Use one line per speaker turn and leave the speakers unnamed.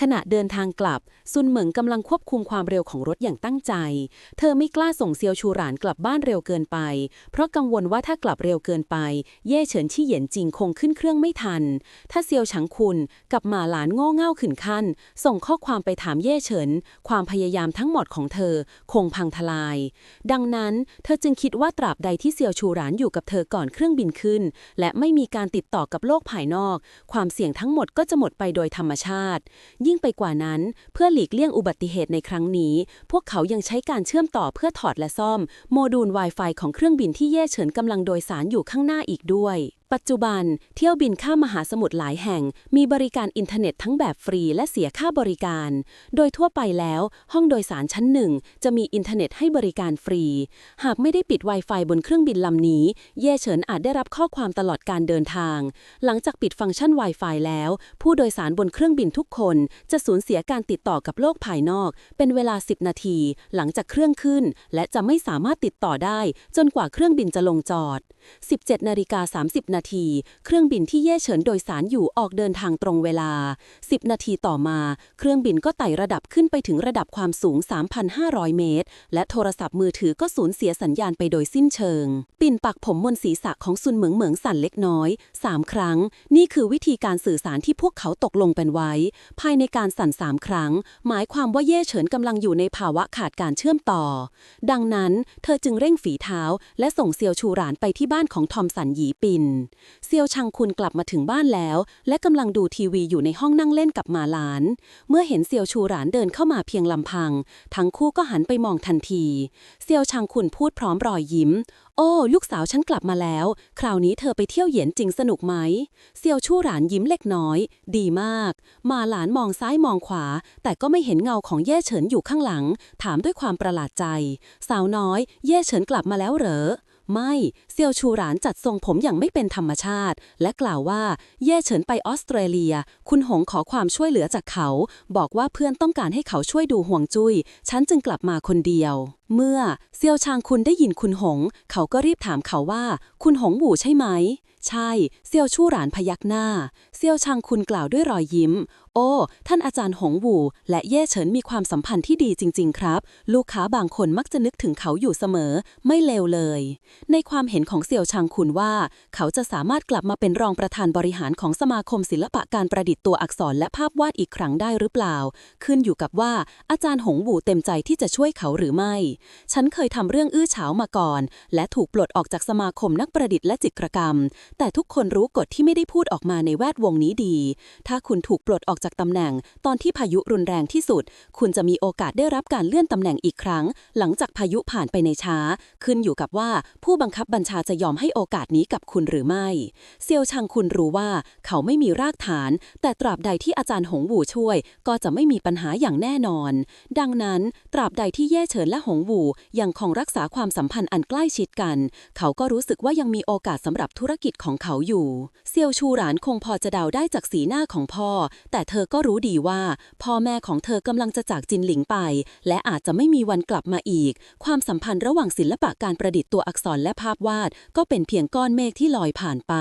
ขณะเดินทางกลับ ซุนเหมิงกำลังควบคุมความเร็วของรถอย่างตั้งใจ เธอไม่กล้าส่งเซียวชูหรานกลับบ้านเร็วเกินไป เพราะกังวลว่าถ้ากลับเร็วเกินไป เย่เฉินชี่เหยียนจริงคงขึ้นเครื่องไม่ทัน ถ้าเซียวฉังคุณกับหมาหลานโง่เง่าขึ้นขั้น ส่งข้อความไปถามเย่เฉิน ความพยายามทั้งหมดของเธอคงพังทลาย ดังนั้นเธอจึงคิดว่าตราบใดที่เซียวชูหรานอยู่กับเธอก่อนเครื่องบินขึ้น และไม่มีการติดต่อกับโลกภายนอก ความเสี่ยงทั้งหมดก็จะหมดไปโดยธรรมชาติยิ่งไปกว่านั้น เพื่อหลีกเลี่ยงอุบัติเหตุในครั้งนี้ พวกเขายังใช้การเชื่อมต่อเพื่อถอดและซ่อม โมดูล Wi-Fi ของเครื่องบินที่เย่เฉินกำลังโดยสารอยู่ข้างหน้าอีกด้วยปัจจุบันเที่ยวบินข้ามมหาสมุทรหลายแห่ง มีบริการอินเทอร์เน็ตทั้งแบบฟรีและเสียค่าบริการ โดยทั่วไปแล้ว ห้องโดยสารชั้นหนึ่งจะมีอินเทอร์เน็ตให้บริการฟรี หากไม่ได้ปิด Wi-Fi บนเครื่องบินลำนี้ เย่เฉินอาจได้รับข้อความตลอดการเดินทาง หลังจากปิดฟังก์ชัน Wi-Fi แล้ว ผู้โดยสารบนเครื่องบินทุกคน จะสูญเสียการติดต่อกับโลกภายนอก เป็นเวลา 10 นาที หลังจากเครื่องขึ้น และจะไม่สามารถติดต่อได้ จนกว่าเครื่องบินจะลงจอด 17นาฬิกา30นาที เครื่องบินที่เย่เฉินโดยสารอยู่ออกเดินทางตรงเวลา 10 นาทีต่อมา เครื่องบินก็ไต่ระดับขึ้นไปถึงระดับความสูง 3,500 เมตร และโทรศัพท์มือถือก็สูญเสียสัญญาณไปโดยสิ้นเชิง ปิ่นปักผมบนศีรษะของซุนเหมิงเหมิงสั่นเล็กน้อย 3 ครั้ง นี่คือวิธีการสื่อสารที่พวกเขาตกลงเป็นไว้ ภายในการสั่นสามครั้ง หมายความว่าเย่เฉินกำลังอยู่ในภาวะขาดการเชื่อมต่อ ดังนั้น เธอจึงเร่งฝีเท้า และส่งเซียวชูหรานไปที่บ้านของทอมสันหยีปินเซียวชังคุณกลับมาถึงบ้านแล้ว และกำลังดูทีวีอยู่ในห้องนั่งเล่นกับหมาหลาน เมื่อเห็นเซียวชูหรานเดินเข้ามาเพียงลำพัง ทั้งคู่ก็หันไปมองทันที เซียวชังคุณพูดพร้อมรอยยิ้ม โอ้ ลูกสาวฉันกลับมาแล้ว คราวนี้เธอไปเที่ยวเหยียนจริงสนุกไหม เซียวชู่หลานยิ้มเล็กน้อย ดีมาก มาหลานมองซ้ายมองขวา แต่ก็ไม่เห็นเงาของเย่เฉินอยู่ข้างหลัง ถามด้วยความประหลาดใจ สาวน้อย เย่เฉินกลับมาแล้วเหรอ ไม่เซียวชูหรานจัดทรงผมอย่างไม่เป็นธรรมชาติ และกล่าวว่า เย่เฉินไปออสเตรเลีย คุณหงขอความช่วยเหลือจากเขา บอกว่าเพื่อนต้องการให้เขาช่วยดูห่วงจุย้ย ฉันจึงกลับมาคนเดียว เมื่อเซียวชางคุณได้ยินคุณหง เขาก็รีบถามเขาว่า คุณหงหวูใช่ไหม ใช่ เซียวชู่หรานพยักหน้า เซียวชางคุณกล่าวด้วยรอยยิ้ม โอ้ ท่านอาจารย์หงวูและเย่เฉินมีความสัมพันธ์ที่ดีจริง ๆ ครับ ลูกค้าบางคนมักจะนึกถึงเขาอยู่เสมอ ไม่เลวเลย ในความเห็นของเซี่ยวชางคุณว่า เขาจะสามารถกลับมาเป็นรองประธานบริหารของสมาคมศิลปะการประดิษฐ์ตัวอักษรและภาพวาดอีกครั้งได้หรือเปล่า ขึ้นอยู่กับว่าอาจารย์หงวูเต็มใจที่จะช่วยเขาหรือไม่ ฉันเคยทำเรื่องอื้อเฉามาก่อน และถูกปลดออกจากสมาคมนักประดิษฐ์และจิตรกรรม แต่ทุกคนรู้กฎที่ไม่ได้พูดออกมาในแวดวงนี้ดี ถ้าคุณถูกปลดออกจากตำแหน่ง ตอนที่พายุรุนแรงที่สุด คุณจะมีโอกาสได้รับการเลื่อนตำแหน่งอีกครั้ง หลังจากพายุผ่านไปในช้า ขึ้นอยู่กับว่าผู้บังคับบัญชาจะยอมให้โอกาสนี้กับคุณหรือไม่ เซียวชังคุณรู้ว่าเขาไม่มีรากฐาน แต่ตราบใดที่อาจารย์หงหูช่วย ก็จะไม่มีปัญหาอย่างแน่นอน ดังนั้น ตราบใดที่แย่เฉินและหงหูยังคงรักษาความสัมพันธ์อันใกล้ชิดกัน เขาก็รู้สึกว่ายังมีโอกาสสำหรับธุรกิจของเขาอยู่ เซียวชูหรานคงพอจะเดาได้จากสีหน้าของพ่อ แต่เธอก็รู้ดีว่า พ่อแม่ของเธอกำลังจะจากจินหลิงไป และอาจจะไม่มีวันกลับมาอีก ความสัมพันธ์ระหว่างศิลปะการประดิษฐ์ตัวอักษรและภาพวาด ก็เป็นเพียงก้อนเมฆที่ลอยผ่านไป